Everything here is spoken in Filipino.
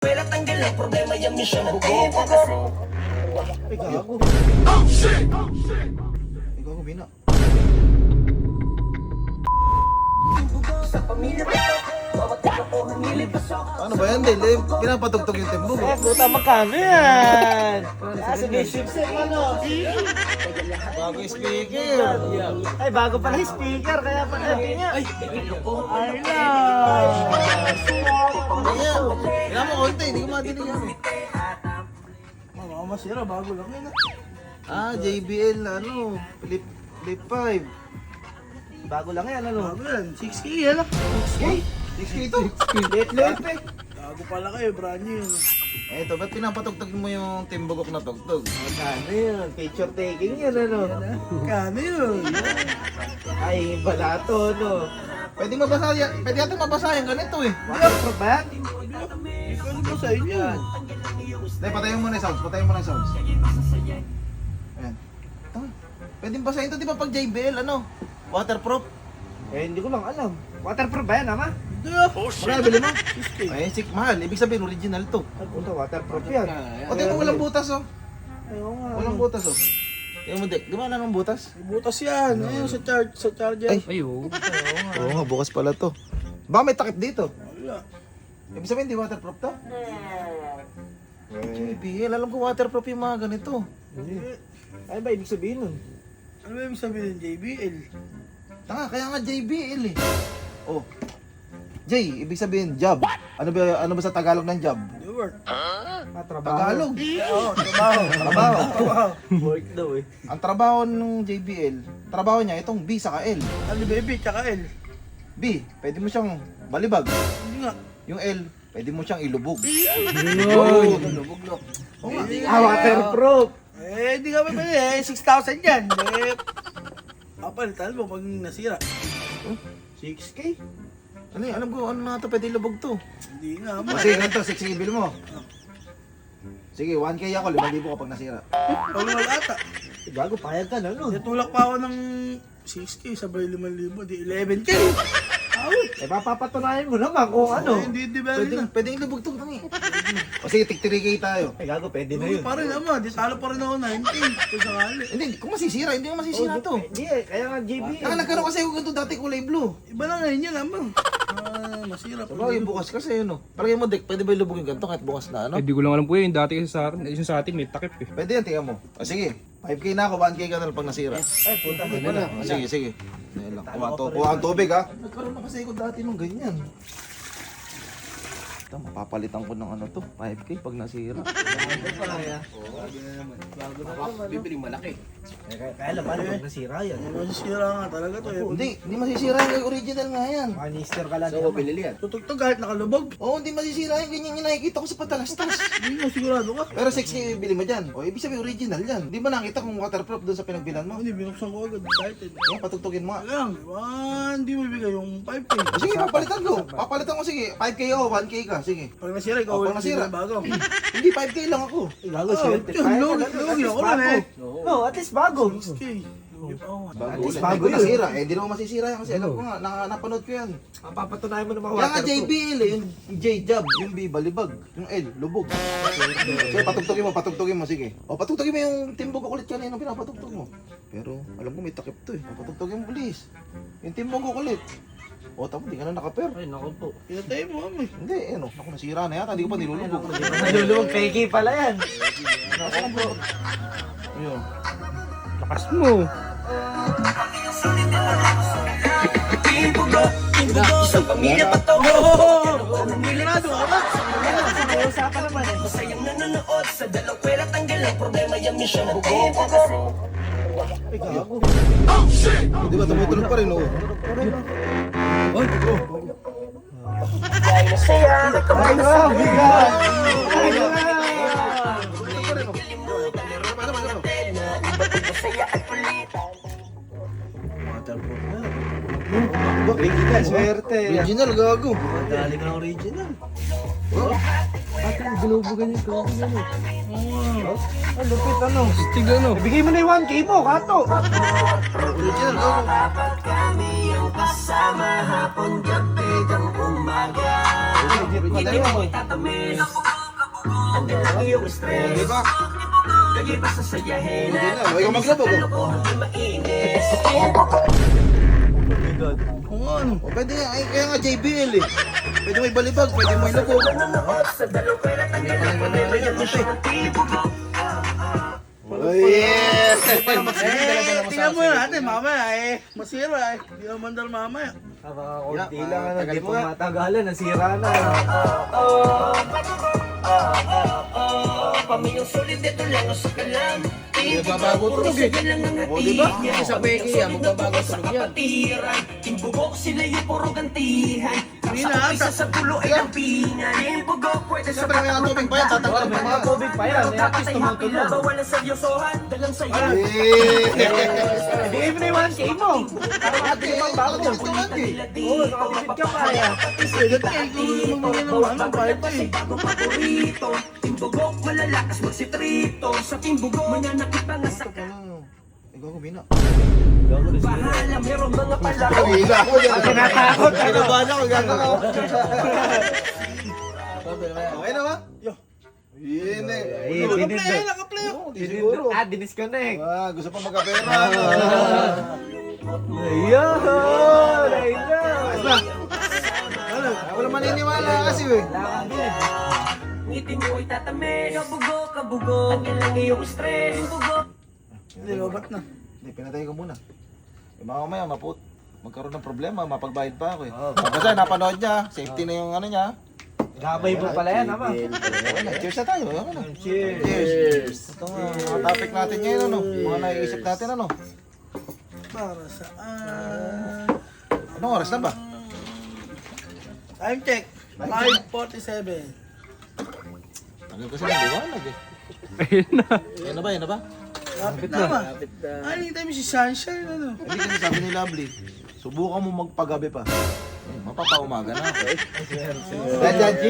Pwera tanggal ang problema yung misyon ng Ay, gago. Ay, gago, bina. Sa pamilya ko to Bawat tao ko humilipasok Ano ba yan, Dale? Pinapatugtog yung tembo mo. Eh, puta magkano yan? Nasa bishop set, ano? Bago yung speaker. Ay, bago pala yung speaker, kaya pala hindi niya. Ay, ay na. Ayan. Madinig yan. eh. Mga masira, bago lang yun. Ah, JBL, ano, Flip, Flip 5. Bago lang yan, ano? Bago yan, 6K yan ah. 6K? 6K ito. Late-late eh. Bago pala kayo, brand new yun. Eto, ba't pinapatugtog mo yung timbogok na tugtog? Magkano yun? Picture taking yan, ano? Kano yun? Ay, balato, no? Pwede mabasa yan, pwede yata mabasa yan ganito eh. Ba yan? Ikaw ba sa inyo? Dahil patayin mo na yung sounds, patayin mo na yung sounds. Ayan. Tama. Pwede basahin to, di ba pag JBL, ano? Waterproof. Eh, hindi ko lang alam. Waterproof ba yan, ama? Hindi ah. Wala, bili mo. Ay, sik, mahal. Ibig sabihin, original to. Puta, waterproof yan. O, tingnan mo, walang butas, oh. Ayaw nga. Walang butas, oh. Di ba wala nang butas? Butas yan. Ayun, sa charge, sa charger. Ay. Oo nga, bukas pala to. Baka may takip dito. Wala. Ibig sabihin, di waterproof to? JBL, alam ko waterproof yung mga ganito. Ay, ba ibig sabihin nun? Ano ba ibig sabihin ng JBL? Tanga, kaya nga JBL eh. Oh. J, ibig sabihin job. Ano ba ano ba sa Tagalog ng job? Work. Ah, trabaho. Tagalog. Oo, trabaho. Trabaho. Work daw eh. Ang trabaho ng JBL, trabaho niya itong B sa L. Ano baby, tsaka L. B, pwede mo siyang balibag. Hindi nga. Yung L, pwede mo siyang ilubog. Yun. Ilubog lo. Oo nga. Ah, waterproof. Eh, hindi kami pwede eh. 6,000 yan. Eh, papalitan mo pag nasira. 6K? Ano yun? Alam ko, ano na ito, pwede ilubog to. Hindi nga. Sige, ganito, 6 bill mo. Sige, 1K ako, 5,000 kapag nasira. Pag wala ata. Eh, Gago, payag ka na nun. Natulak pa ako ng 6K, sabay 5,000, di 11K. Eh, papapatunayan mo naman kung ano. Eh, Hindi, di ba Pwede, rin na. pwede ilubog to, tangi. O sige, tig 3K tayo. Eh, gago, pwede na Hindi yun. pa rin naman, di talo pa rin ako 9K. Kung sakali. Hindi, kung masisira, hindi mo masisira to. Hindi eh, kaya nga JB. Naka nagkaroon kasi ako ganito dati kulay blue. Iba na ngayon yan, naman. Ah, masira pa. Sabagay, bukas kasi yun, no? Palagay mo, Dek, pwede ba ilubog yung ganito kahit bukas na, ano? Eh, di ko lang alam po yun. Dati kasi sa atin, yung sa atin may takip eh. Pwede yan, tingnan mo. O sige, 5K na ako, 1K ka na lang pag nasira. Ay, puta, Pwede na. O sige, sige. Ayun lang. Kuha, to, kuha ang tubig, ha? Nagkaroon na kasi ako dati nung ganyan. Ito, mapapalitan ko ng ano to, 5K pag nasira. Bibili malaki Eh, Kaya kaya lang, paano pag nasira yan? Masisira nga talaga to eh. Hindi, hindi masisira yung original nga yan. Manister ka lang. So pinili yan Tutugtog kahit nakalubog. Oo, hindi masisira yung ganyan yung nakikita ko sa patalastas. Hindi mo sigurado ka. Pero 6K bili mo dyan. O, ibig sabihin original yan. Di ba nakita kung waterproof doon sa pinagbilan mo? Hindi, binuksan ko agad. Excited. Yan, patugtugin mo nga. Lang, ah, hindi mo ibigay yung 5K. O, sige, papalitan ko. Papalitan ko, sige. 5K ako, 1K ka. Sige. Pag nasira, ikaw O, ulit pag nasira. bibili bago. Hindi, 5K lang ako. Eh, gago, Oh, swerte. yun, Kaya lugi- lang, lugi at least ako bago. eh. No, at least bago. Okay. Bago At least bago Bago yun. nasira. Eh, hindi naman masisira yan kasi alam ko nga, na, napanood ko yan. Papatunayan mo naman Kaya nga. JBL eh, yung J job, yung B balibag, yung L lubog. Sige, patugtugin mo, patugtugin mo, sige. O, patugtugin mo yung timbog kulit kanina pinapatugtog mo. Pero, alam ko may takip to eh. Patugtugin mo, please. Yung timbog kulit. O, tamo, di ka na nakaper. Ay, naku po. Pinatay mo kami. Hindi, eh no. Ako, nasira na yata. Hindi ko pa nilulubog. Nalulubog, fake pala yan. Ayun. Lakas mo. Isang pamilya pa to Sigurado ka ba? Usapan naman eh. Masayang nanonood sa dalawang pwera tanggal ang problema yung misyon ng Imbugo Ay, gago. Di ba, tumutunog pa rin, oh. Dahil masaya Ay, ka. Ay, Masaya Original, swerte. Original, gago. Madali ka ng original. Ate, binubugan yung gago yan eh. Ang lupit ano. Stig ano. Ibigay mo na yung 1K mo, kato. Original, gago. Dapat kami yung kasama hapon gabi ng umaga yan. Tatamin ako Ang ilang iyong stress Di ba? Lagi pa sa sayahin Hindi na. Huwag kang maglabog. oh. Kalokohan mainis Ano. O pwede nga. Ay, kaya nga JBL eh. Pwede may balibag. Pwede may lubog. Sa dalawang pera ang ilang pamilya Gusto ng tibugo Oh yeah! Eh, tingnan mo natin mamaya eh. Masira eh. Hindi naman dal mamaya. Nakakakunti Yeah, lang, ano, tagal di mo matagalan, nasira na. Pamilyang solid ito lang ang sakalam Nagbabago tunog eh. O, di ba? Sa Becky magbabago sa yan Timbugok sila yung puro gantihan Sa na isa ata. sa pulo ay ang pingan Timbugok pwede sa Siyempre may mga tubig pa yan. Tatanggalin pa May mga yan. tubig pa yan, eh, at least tumutunog. Bawalan sa yosohan, dalang sa iyo Eh! Bigay mo na yung 1K mo. Ate, ating bago lang eh. Oo, nakatipid ka pa eh. Pwede kayo kung mga naman ng eh. Bagong paborito Timbugok malalakas magsitrito Sa timbugok mananakit pa nga sa Ano? Ikaw kumina. Bahala, meron mga pala Kumina ako yan. No? Kinabahan ako. Okay na ba? Yo. Yun eh. Ano? dinid- Nakaplay, nakaplay. Di siguro. Ah, dinisconnect. Ah, gusto pa magkapera. Ayun! Ayun! Ano? Wala maniniwala kasi eh. Ngiti mo ay tatame Kabugo, kabugo Ang ilang iyong stress Timbugok Hindi, lobat na. Hindi, pinatay ko muna. Eh, mamaya, maput. Magkaroon ng problema, mapagbayad pa ako eh. Kasi napanood niya, safety na yung ano niya. Gabay mo pala yan, ama. Cheers na tayo. Na. Cheers! Cheers! Ito nga, mga topic natin ngayon, ano? Mga naiisip natin, ano? Para saan? Anong oras na ba? Time check. 5.47. Tagal kasi ng liwanag eh. Ayun na. Yan na ba, yan na ba? Lapit na. Lapit na. Ah, anytime si Sunshine, ano? Hindi kasi sabi ni Lovely, subukan mo magpagabi pa. Mapapaumaga na. Ganda, G!